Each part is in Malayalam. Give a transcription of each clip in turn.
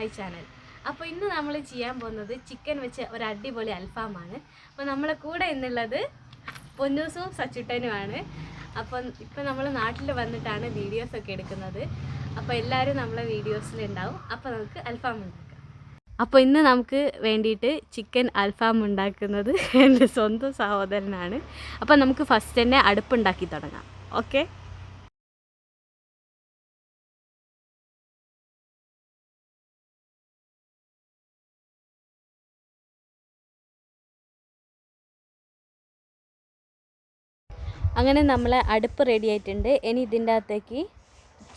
My channel. അപ്പോൾ ഇന്ന് നമ്മൾ ചെയ്യാൻ പോകുന്നത് ചിക്കൻ വെച്ച് ഒരു അടിപൊളി അൽഫാമാണ്. അപ്പോൾ നമ്മളെ കൂടെ ഇന്നുള്ളത് പൊന്നൂസും സച്ചുട്ടനുമാണ്. അപ്പം ഇപ്പം നമ്മൾ നാട്ടിൽ വന്നിട്ടാണ് വീഡിയോസൊക്കെ എടുക്കുന്നത്. അപ്പോൾ എല്ലാവരും നമ്മളെ വീഡിയോസിലുണ്ടാവും അപ്പോൾ നമുക്ക് അൽഫാം ഉണ്ടാക്കാം. അപ്പോൾ ഇന്ന് നമുക്ക് വേണ്ടിയിട്ട് ചിക്കൻ അൽഫാം ഉണ്ടാക്കുന്നത് എന്റെ സ്വന്തം സഹോദരനാണ്. അപ്പോൾ നമുക്ക് ഫസ്റ്റ് തന്നെ അടുപ്പുണ്ടാക്കി തുടങ്ങാം. ഓക്കെ അങ്ങനെ നമ്മൾ അടുപ്പ് റെഡി ആയിട്ടുണ്ട്. ഇനി ഇതിന്റെ അകത്തേക്ക്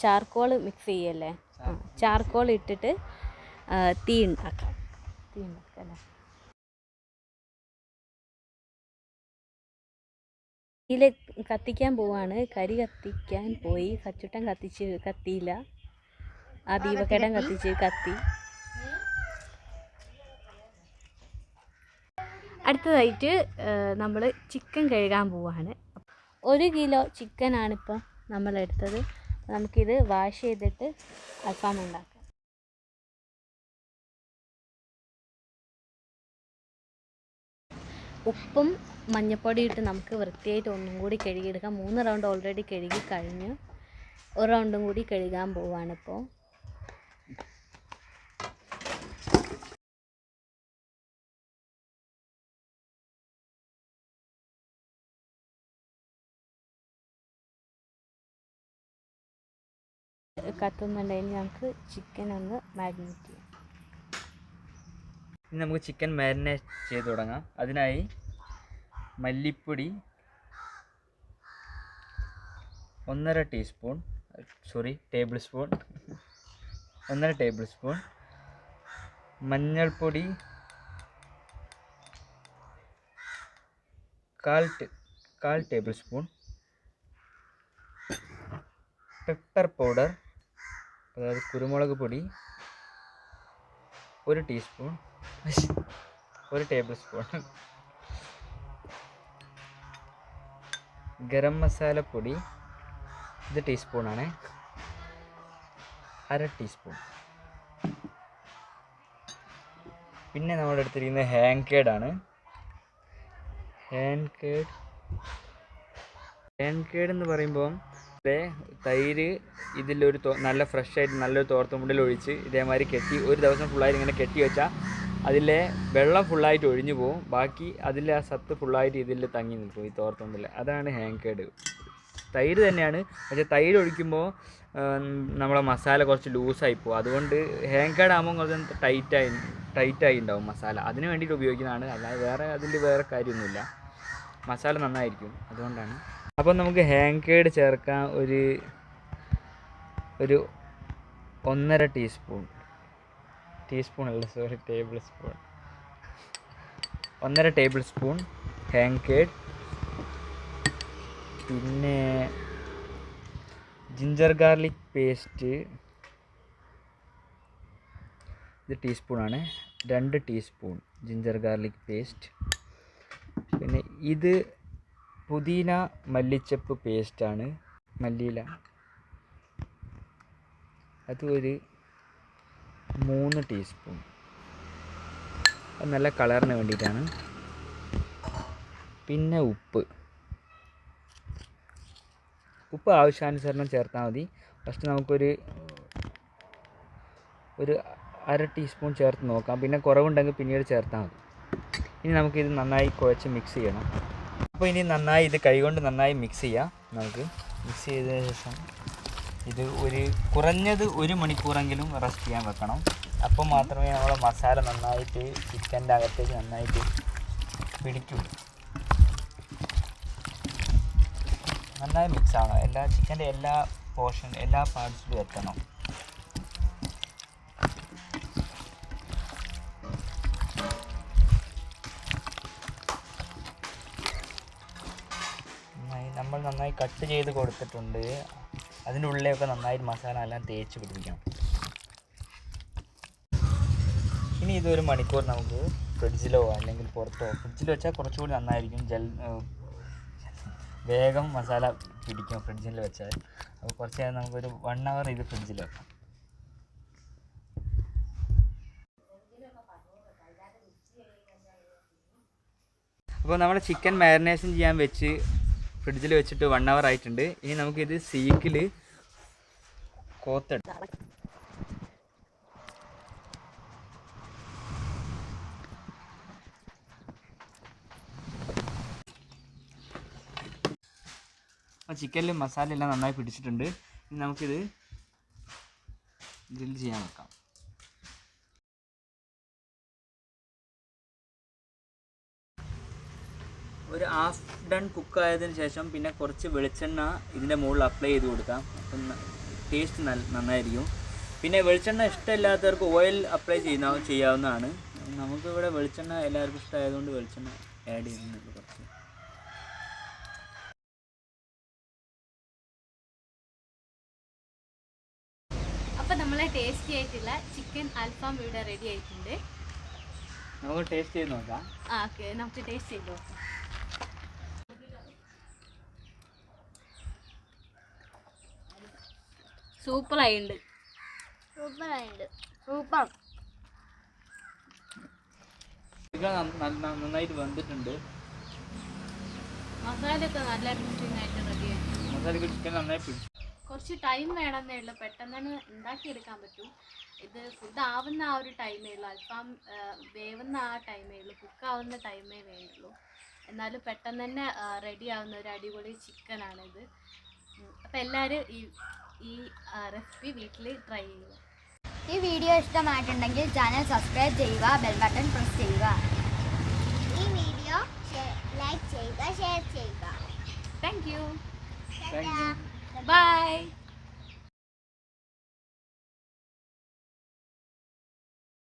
ചാർക്കോൾ മിക്സ് ചെയ്യല്ലേ? ചാർക്കോൾ ഇട്ടിട്ട് തീ ഉണ്ടാക്കാം. തീ ഉണ്ടാക്കാം അല്ലേ? തീയിൽ കത്തിക്കാൻ പോവാണ്. കരി കത്തിക്കാൻ പോയി. കച്ചുട്ടൻ കത്തിച്ച് കത്തിയില്ല. ആ ദീപക്കേടൻ കത്തിച്ച് കത്തി. അടുത്തതായിട്ട് നമ്മൾ ചിക്കൻ കഴുകാൻ പോവാണ്. ഒരു കിലോ ചിക്കനാണിപ്പോൾ നമ്മളെടുത്തത്. നമുക്കിത് വാഷ് ചെയ്തിട്ട് അൽഫാം ഉണ്ടാക്കാം. ഉപ്പും മഞ്ഞപ്പൊടി ഇട്ട് നമുക്ക് വൃത്തിയായിട്ട് ഒന്നും കൂടി കഴുകിയെടുക്കാം. മൂന്ന് റൗണ്ട് ഓൾറെഡി കഴുകി കഴിഞ്ഞു. ഒരു റൗണ്ടും കൂടി കഴുകാൻ പോവാണിപ്പോൾ. കത്തുന്നുണ്ടെങ്കിൽ നമുക്ക് ചിക്കൻ ഒന്ന് മാരിനേറ്റ് ചെയ്യാം. ഇനി നമുക്ക് ചിക്കൻ മാരിനേറ്റ് ചെയ്ത് തുടങ്ങാം. അതിനായി മല്ലിപ്പൊടി ഒന്നര ടീസ്പൂൺ സോറി ടേബിൾ സ്പൂൺ ഒന്നര ടേബിൾ സ്പൂൺ മഞ്ഞൾപ്പൊടി കാൽ കാൽ ടേബിൾ സ്പൂൺ പെപ്പർ പൗഡർ അതായത് കുരുമുളക് പൊടി ഒരു ടീസ്പൂൺ ഒരു ടേബിൾ സ്പൂൺ ഗരം മസാല പൊടി ഇത് ടീസ്പൂണാണ് അര ടീസ്പൂൺ പിന്നെ നമ്മൾ എടുത്തിരിക്കുന്നത് ഹാൻഡ് കേഡാണ് ഹാൻഡ് കേഡ് ഹാൻഡ് കേഡ് എന്ന് പറയുമ്പോൾ തൈര് ഇതിലൊരു നല്ല ഫ്രഷ് ആയിട്ട് നല്ലൊരു തോർത്തുമുണ്ടിൽ ഒഴിച്ച് ഇതേമാതിരി കെട്ടി ഒരു ദിവസം ഫുള്ളായിട്ട് ഇങ്ങനെ കെട്ടി വെച്ചാൽ അതിലെ വെള്ളം ഫുള്ളായിട്ട് ഒഴിഞ്ഞു പോകും ബാക്കി അതിലെ ആ സത്ത് ഫുള്ളായിട്ട് ഇതിൽ തങ്ങി നിൽക്കും ഈ തോർത്തുമുണ്ടിൽ അതാണ് ഹാങ് കേഡ് തൈര് തന്നെയാണ്. പക്ഷേ തൈര് ഒഴിക്കുമ്പോൾ നമ്മളെ മസാല കുറച്ച് ലൂസായി പോകും അതുകൊണ്ട് ഹാങ് കേഡ് ആകുമ്പോൾ കുറച്ച് ടൈറ്റായി ടൈറ്റായി ഉണ്ടാവും മസാല. അതിന് വേണ്ടിയിട്ട് ഉപയോഗിക്കുന്നതാണ്. അല്ലാതെ വേറെ അതിൽ വേറെ കാര്യമൊന്നുമില്ല. മസാല നന്നായിരിക്കും. അതുകൊണ്ടാണ് അപ്പോൾ നമുക്ക് ഹാങ് കേഡ് ചേർക്കാൻ ഒരു ഒരു ഒന്നര ടീസ്പൂൺ. ടീസ്പൂൺ അല്ല സോറി ടേബിൾ സ്പൂൺ. ഒന്നര ടേബിൾ സ്പൂൺ ഹാങ് കേഡ് പിന്നെ ജിഞ്ചർ ഗാർലിക് പേസ്റ്റ് ഇത് ടീസ്പൂണാണ്. രണ്ട് ടീസ്പൂൺ ജിഞ്ചർ ഗാർലിക് പേസ്റ്റ്. പിന്നെ ഇത് പുതിന മല്ലിച്ചപ്പ് പേസ്റ്റാണ് മല്ലിയില. അത് ഒരു മൂന്ന് ടീസ്പൂൺ. അത് നല്ല കളറിന് വേണ്ടിയിട്ടാണ്. പിന്നെ ഉപ്പ്. ഉപ്പ് ആവശ്യാനുസരണം ചേർത്താൽ മതി. ഫസ്റ്റ് നമുക്കൊരു ഒരു അര ടീസ്പൂൺ ചേർത്ത് നോക്കാം. പിന്നെ കുറവുണ്ടെങ്കിൽ പിന്നീട് ചേർത്താൽ മതി. ഇനി നമുക്കിത് നന്നായി കുഴച്ച് മിക്സ് ചെയ്യണം. അപ്പോൾ ഇനി നന്നായി ഇത് കൈകൊണ്ട് നന്നായി മിക്സ് ചെയ്യാം. നമുക്ക് മിക്സ് ചെയ്ത ശേഷം ഇത് ഒരു കുറഞ്ഞത് ഒരു മണിക്കൂറെങ്കിലും റെസ്റ്റ് ചെയ്യാൻ വെക്കണം. അപ്പോൾ മാത്രമേ നമ്മുടെ മസാല നന്നായിട്ട് ചിക്കന്റെ അകത്തേക്ക് നന്നായിട്ട് പിടിക്കുള്ളൂ നന്നായി മിക്സ് ആവണം. എല്ലാ ചിക്കന്റെ എല്ലാ പോർഷൻ എല്ലാ പാർട്സിലും എത്തണം. നന്നായി കട്ട് ചെയ്ത് കൊടുത്തിട്ടുണ്ട്. അതിന്റെ ഉള്ളിലൊക്കെ നന്നായിട്ട് മസാല എല്ലാം തേച്ച് പിടിപ്പിക്കണം. ഇനി ഇതൊരു മണിക്കൂർ നമുക്ക് ഫ്രിഡ്ജിലോ അല്ലെങ്കിൽ പുറത്തോ ഫ്രിഡ്ജിൽ വെച്ചാൽ കുറച്ചുകൂടി നന്നായിരിക്കും. ജെൽ വേഗം മസാല പിടിക്കും ഫ്രിഡ്ജിൽ വെച്ചാൽ. അപ്പോൾ കുറച്ച് നേരം നമുക്കൊരു വൺ അവർ ഇത് ഫ്രിഡ്ജിൽ വെക്കാം. അപ്പോൾ നമ്മുടെ ചിക്കൻ മാരിനേഷൻ ചെയ്യാൻ വെച്ച് ഫ്രിഡ്ജിൽ വെച്ചിട്ട് വൺ അവർ ആയിട്ടുണ്ട്. ഇനി നമുക്കിത് സീക്കിൽ കോത്തെടുക്കാം. അപ്പോൾ ചിക്കനിൽ മസാല എല്ലാം നന്നായി പിടിച്ചിട്ടുണ്ട്. ഇനി നമുക്കിത് ഗ്രിൽ ചെയ്യാൻ വെക്കാം. ഒരു ഹാഫ് ഡൺ കുക്ക് ആയതിന് ശേഷം പിന്നെ കുറച്ച് വെളിച്ചെണ്ണ ഇതിന്റെ മുകളിൽ അപ്ലൈ ചെയ്ത് കൊടുക്കാം. അപ്പം ടേസ്റ്റ് നന്നായിരിക്കും. പിന്നെ വെളിച്ചെണ്ണ ഇഷ്ടമില്ലാത്തവർക്ക് ഓയിൽ അപ്ലൈ ചെയ്യുന്ന ചെയ്യാവുന്നതാണ്. നമുക്കിവിടെ വെളിച്ചെണ്ണ എല്ലാവർക്കും ഇഷ്ടമായതുകൊണ്ട് വെളിച്ചെണ്ണ ആഡ് ചെയ്യുന്നുണ്ട് കുറച്ച്. അപ്പോൾ നമ്മളെ ടേസ്റ്റി ആയിട്ടുള്ള ചിക്കൻ അൽഫാം ഇവിടെ റെഡി ആയിട്ടുണ്ട്. നമുക്ക് ടേസ്റ്റ് ചെയ്ത് നോക്കാം. ആ ഓക്കെ നമുക്ക് ടേസ്റ്റ് ചെയ്ത് നോക്കാം. സൂപ്പറായിട്ടുണ്ട് ഉണ്ട് സൂപ്പർ ചിക്കൻ സൂപ്പർ നന്ന- നന്നായിട്ട് വെന്തിട്ടുണ്ട്. മസാലയൊക്കെ നല്ല മിക്സിങ് ആയിട്ട് റെഡി മസാല മസാലയ്ക്ക് ചിക്കൻ നന്നായി പിടിച്ചു കുറച്ച് ടൈം വേണമെന്നേ ഉള്ളൂ. പെട്ടെന്ന് തന്നെ ഉണ്ടാക്കിയെടുക്കാൻ പറ്റും. ഇത് ഫുഡ് ആവുന്ന ആ ഒരു ടൈമേ ഉള്ളൂ. അല്പം വേവുന്ന ആ ടൈമേ ഉള്ളൂ. കുക്ക് ആവുന്ന ടൈമേ വേണ്ടുള്ളൂ എന്നാലും പെട്ടെന്ന് തന്നെ റെഡി ആവുന്ന ഒരു അടിപൊളി ചിക്കനാണിത് അപ്പം എല്ലാവരും ഈ ഈ റെസിപ്പി വീട്ടിൽ ട്രൈ ചെയ്യുക. ഈ വീഡിയോ ഇഷ്ടമായിട്ടുണ്ടെങ്കിൽ ചാനൽ സബ്സ്ക്രൈബ് ചെയ്യുക ബെൽ ബട്ടൺ പ്രസ് ചെയ്യുക. ഈ വീഡിയോ ലൈക്ക് ചെയ്യുക ഷെയർ ചെയ്യുക. Thank you thank you bye